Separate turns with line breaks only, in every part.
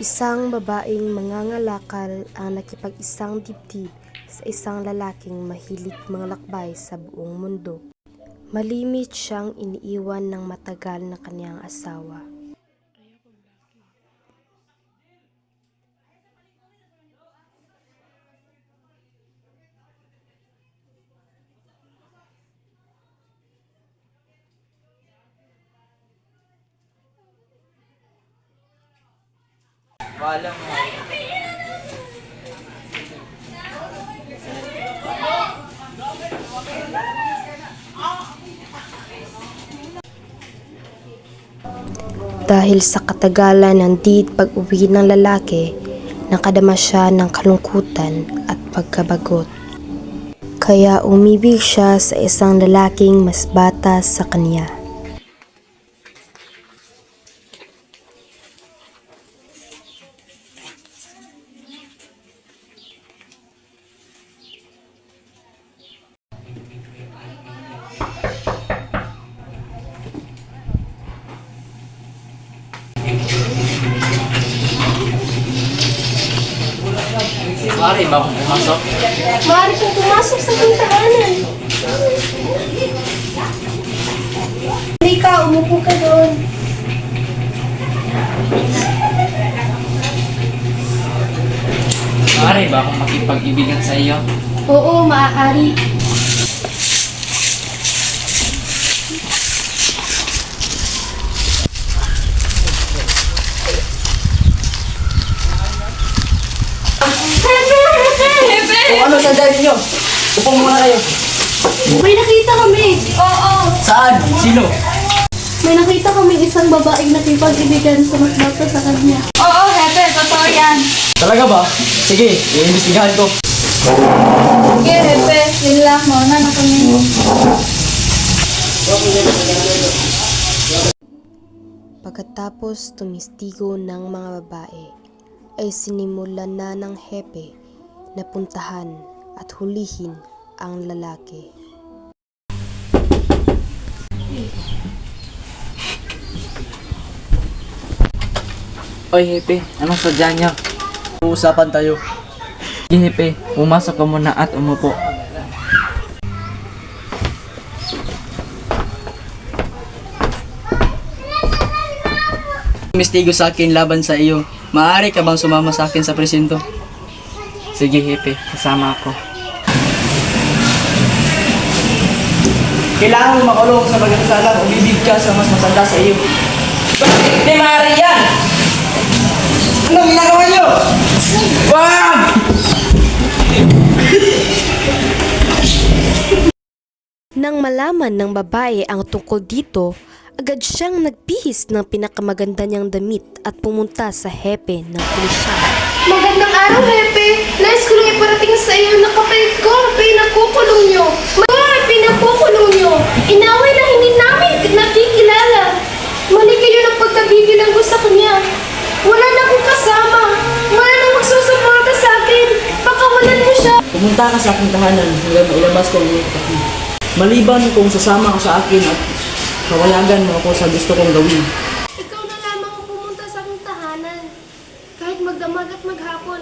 Isang babaeng mangangalakal ang nakipag-isang dibdib sa isang lalaking mahilig manglakbay sa buong mundo. Malimit siyang iniiwan ng matagal na kanyang asawa.
Wala mo.
Dahil sa katagalan ng deed pag-uwi ng lalaki, nakadama siya ng kalungkutan at pagkabagot. Kaya umibig siya sa isang lalaking mas bata sa kanya.
Mari ba akong pumasok?
Maaari kong pumasok sa pintahanan. Halika, umupo ka doon.
Mari ba akong makipag-ibigan sa iyo?
Oo, maaari.
Kung ano sa dahil niyo? Upo muna kayo.
May nakita kami. Oo.
Saan? Sino?
May nakita kami isang babaeng nakipag-ibigan sa mas bata sa kanya. Oo, Hepe. Totoo yan.
Talaga ba? Sige, iimbestigahan ko.
Sige, Hepe. Yun lang. Mauna na kami.
Pagkatapos tumistigo ng mga babae, ay sinimulan na ng hepe na puntahan at hulihin ang lalaki.
Oy, Hepe, anong sadya niyo?
Uusapan tayo.
Sige, Hepe, pumasok ka muna at umupo.
Mistigo sa akin laban sa iyo. Maaari ka bang sumama sa akin sa presinto?
Sige, Hepe, kasama ako.
Kailangan mo makulong sa pagkakasalang umibig ka sa mas matanda sa iyo. Hindi maaari yan! Anong ginagawa niyo? Wag!
Nang malaman ng babae ang tungkol dito, agad siyang nagbihis ng pinakamaganda niyang damit at pumunta sa hepe ng pulisya.
Magandang araw, Hepe. Nais ko lang iparating sa iyo na kapalit ko ang pinakukulong niyo. Mga pinakukulong niyo. Inaway na hindi namin nakikilala. Mali kayo ng pagkabibilang ko sa kanya. Wala na akong kasama. Wala na magsusuporta sa akin. Pakawalan mo siya.
Pumunta ka sa aking tahanan hanggang mailabas ko ang iyong kapatid. Maliban kung sasama ka sa akin at kawayagan mo ako sa gusto kong gawin.
Ikaw na lamang ang pumunta sa aking tahanan. Kahit magdamag at maghapon,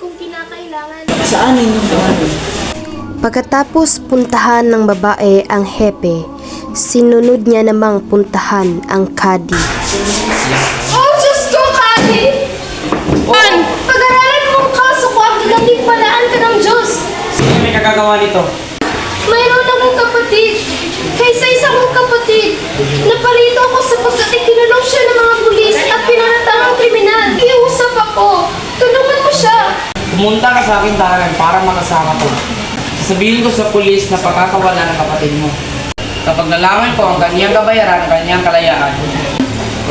kung kinakailangan.
Saan inyong tahanan?
Pagkatapos puntahan ng babae ang hepe, sinunod niya namang puntahan ang kadi.
Oh, Diyos ko, Kali! An, pag-aralan mo ang kaso ko at gagantimpalaan ka ng Diyos.
Sino may kagagawa nito?
Mayroon akong kapatid. Kaysa isa kong kapatid, napalito ako sapagkat ikinulong siya ng mga pulis at pinanatang ang kriminal. Iusap ako. Tulungan mo siya.
Pumunta ka sa akin tahanan para makasama ko. Sasabihin ko sa pulis na pagkakawala ng kapatid mo. Kapag nalaman ko ang kanyang kabayaran, ang kanyang kalayaan,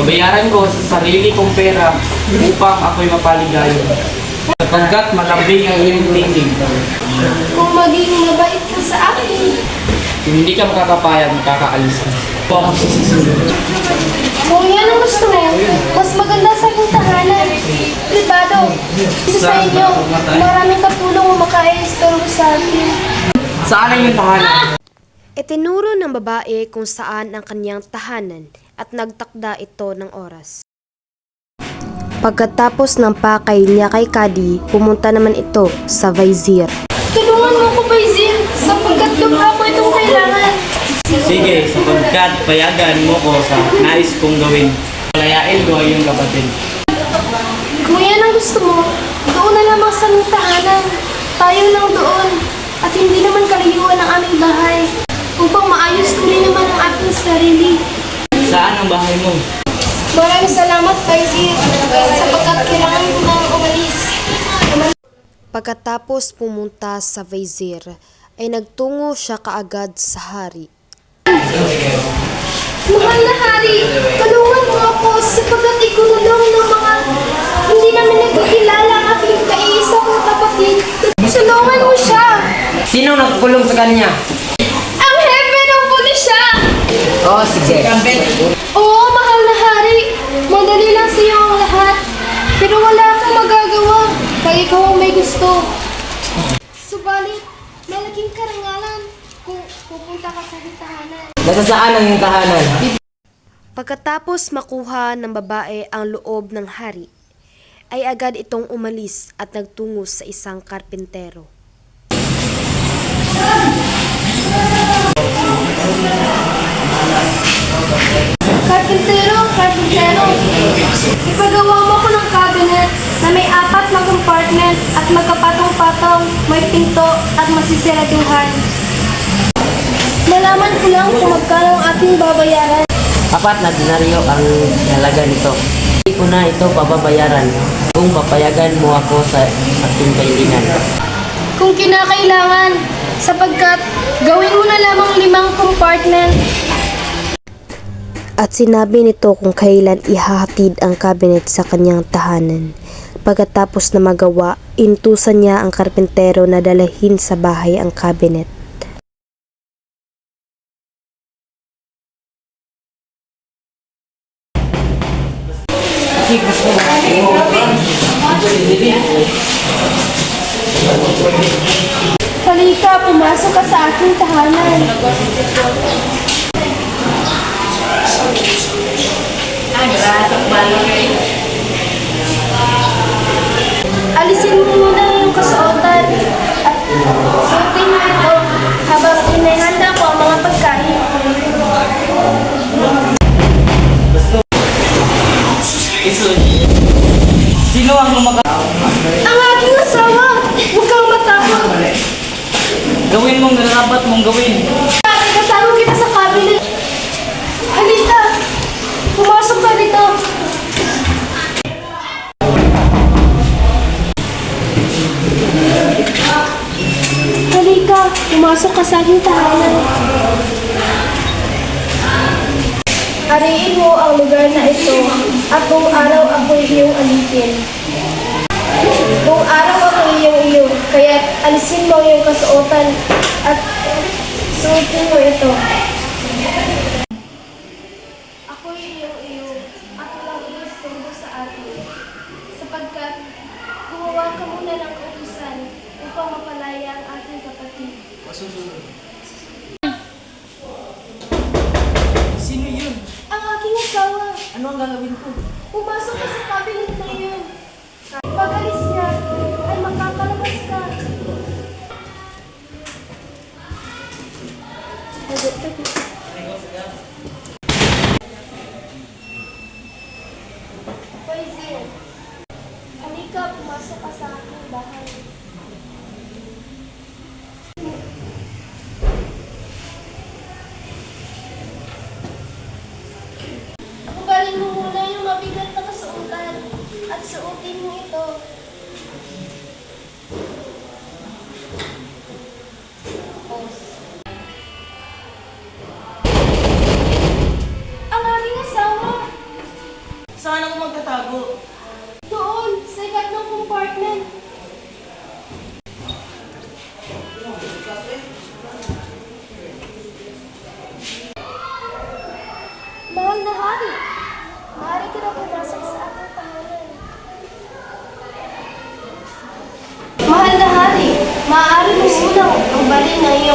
babayaran ko sa sarili kong pera upang ako'y mapaligaya. Sapagkat malambing ang iyong tingin.
Kung maging mabait ka sa akin.
Kung hindi ka makakapayag, makakaalis ka. Ito ang sisisunod.
Kung yan ang gusto mo, mas maganda sa aking tahanan. Privado. Isa sa inyo, maraming katulong o makaistorbo sa akin.
Saan ang iyong tahanan?
Itinuro ng babae kung saan ang kanyang tahanan at nagtakda ito ng oras. Pagkatapos ng pakay niya kay Kadi, pumunta naman ito sa Vizier.
Tulungan mo ko, Baizin, sapagkat lubha ko kailangan.
Sige, sapagkat payagan mo ko sa nais kong gawin. Palayain ko iyong kapatid.
Kung yan ang gusto mo, doon na lamang sa aming tahanan. Tayo lang doon. At hindi naman kalayuan ang aming bahay. Upang maayos ko rin naman ang ating sarili.
Saan ang bahay mo?
Maraming salamat, Baizin, sapagkat kailangan ko nang umalis.
Pagkatapos pumunta sa Vizier, ay nagtungo siya kaagad sa hari.
Mahal na hari, tulungan mo ako sapagkat ikulong ng mga hindi namin nagkakilala ang aking kaisa kong kapatid. Tulungan mo siya!
Sino nagkulong sa kanya?
Ang hepe ng pulisya!
Oo, oh, sige.
Oo, mahal na hari. Madali lang sa iyo ang lahat. Pero wala akong magagawa. Kaya ikaw ang may gusto. Subalit, malaking karangalan pupunta ka sa hitahanan.
Nasa saan ang iyong tahanan?
Pagkatapos makuha ng babae ang loob ng hari, ay agad itong umalis at nagtungo sa isang karpintero.
Karpintero, karpintero. Ipagawa mo ko ng cabinet na may apat na compartment at magkapatong-patong, may pinto at masisiraduhan. Malaman ko lang kung magkano ang ating babayaran.
Apat na dinaryo ang halaga nito. Hindi ko na ito pababayaran kung papayagan mo ako sa ating kailangan.
Kung kinakailangan, sapagkat gawin mo na lamang limang compartment.
At sinabi nito kung kailan ihahatid ang cabinet sa kanyang tahanan. Pagkatapos na magawa, intusan niya ang karpintero na dalahin sa bahay ang cabinet.
Ka sa aking tahanan. Alisin mo muna yung kasuotan at Ariin mo ang lugar na ito at kung araw ako iyong alitin. Kung araw ako iyong iyo, kaya alisin mo iyong kasuotan at suotin mo ito. Ako iyong iyo at walang gusto sa atin. Sapagkat gumawa ka muna ng kautusan upang mapalaya ang ating kapatid.
Sino yun?
Ang aking asawa,
Ano ang gagawin ko?
pumasok ka sa cabinet na iyon. Pag alis niya, ay makakalabas ka. Poison. Halika, pumasok ka sa aking bahay.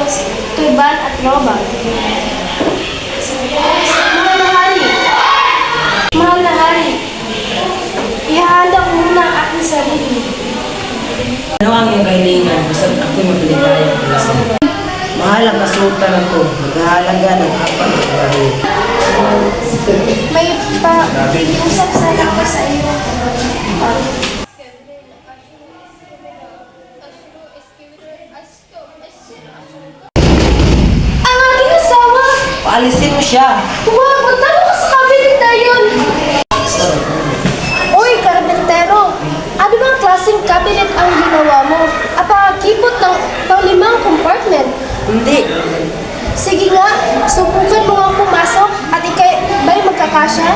Diyos, tuban at lobang. Mahal na hari! Mahal na hari! Ihahanda ko muna ang aking sarili. Ano
ang iyong kailangan? Basta ako'y mapiligayan ko sa Mahal ang kasutan na to. Maghahalaga ng apat na laro.
May pa... May usap sana ako sa iyo.
Um, siya.
Huwag! Magtalo ka sa kabinet na yun! Uy, karpentero! Ano bang klaseng cabinet ang ginawa mo? Apakipot ng panglimang compartment.
Hindi.
Sige nga, subukan mo nga pumasok at ikay ba'y magkakasya?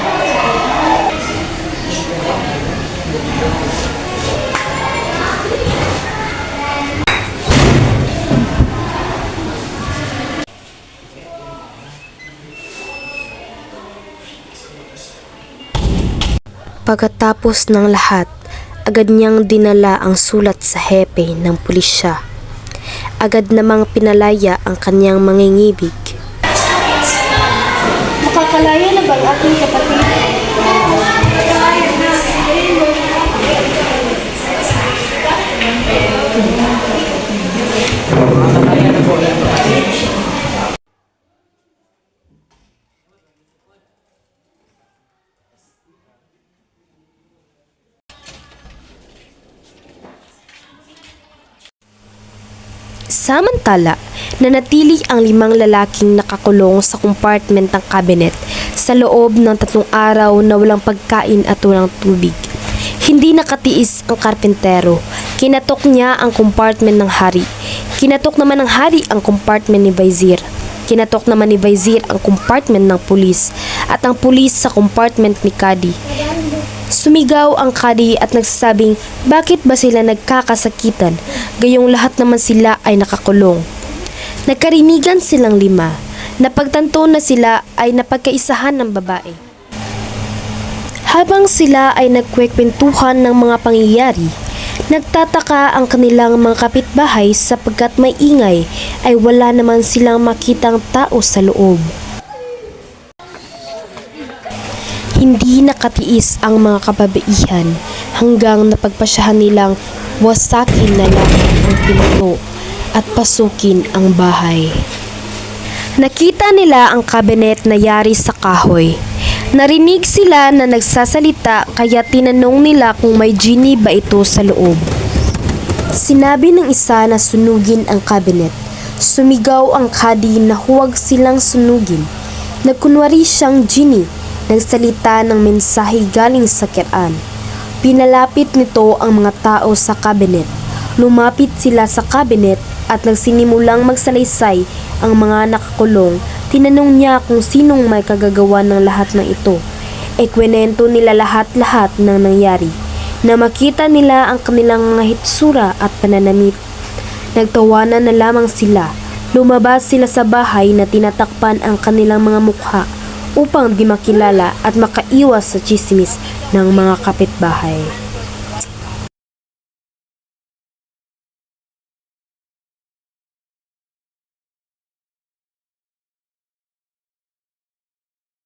Pagkatapos ng lahat, agad niyang dinala ang sulat sa hepe ng pulisya. Agad namang pinalaya ang kanyang mangingibig.
Makakalaya
Samantala, nanatili ang limang lalaking nakakulong sa compartment ng cabinet sa loob ng tatlong araw na walang pagkain at walang tubig. Hindi nakatiis ang karpentero. Kinatok niya ang compartment ng hari. Kinatok naman ng hari ang compartment ni Vizier. Kinatok naman ni Vizier ang compartment ng pulis at ang pulis sa compartment ni Kadi. Sumigaw ang kadi at nagsasabing bakit ba sila nagkakasakitan gayong lahat naman sila ay nakakulong. Nagkarinigan silang lima. Napagtanto na sila ay napagkaisahan ng babae. Habang sila ay nagkwekwentuhan ng mga pangyayari, nagtataka ang kanilang mga kapitbahay sapagkat may ingay ay wala naman silang makitang tao sa loob. Hindi nakatiis ang mga kababaihan hanggang napagpasyahan nilang wasakin na lang ang pinto at pasukin ang bahay. Nakita nila ang kabinet na yari sa kahoy. Narinig sila na nagsasalita kaya tinanong nila kung may genie ba ito sa loob. Sinabi ng isa na sunugin ang kabinet. Sumigaw ang kadi na huwag silang sunugin. Nagkunwari siyang genie. Nagsalita ng mensahe galing sa Quran. Pinalapit nito ang mga tao sa kabinet. Lumapit sila sa kabinet at nagsinimulang magsalaysay ang mga nakakulong. Tinanong niya kung sinong may kagagawa ng lahat ng ito. Ekwenento nila lahat-lahat ng nangyari na makita nila ang kanilang mga hitsura at pananamit. Nagtawanan na lamang sila. Lumabas sila sa bahay na tinatakpan ang kanilang mga mukha upang di makilala at makaiwas sa chismis ng mga kapitbahay.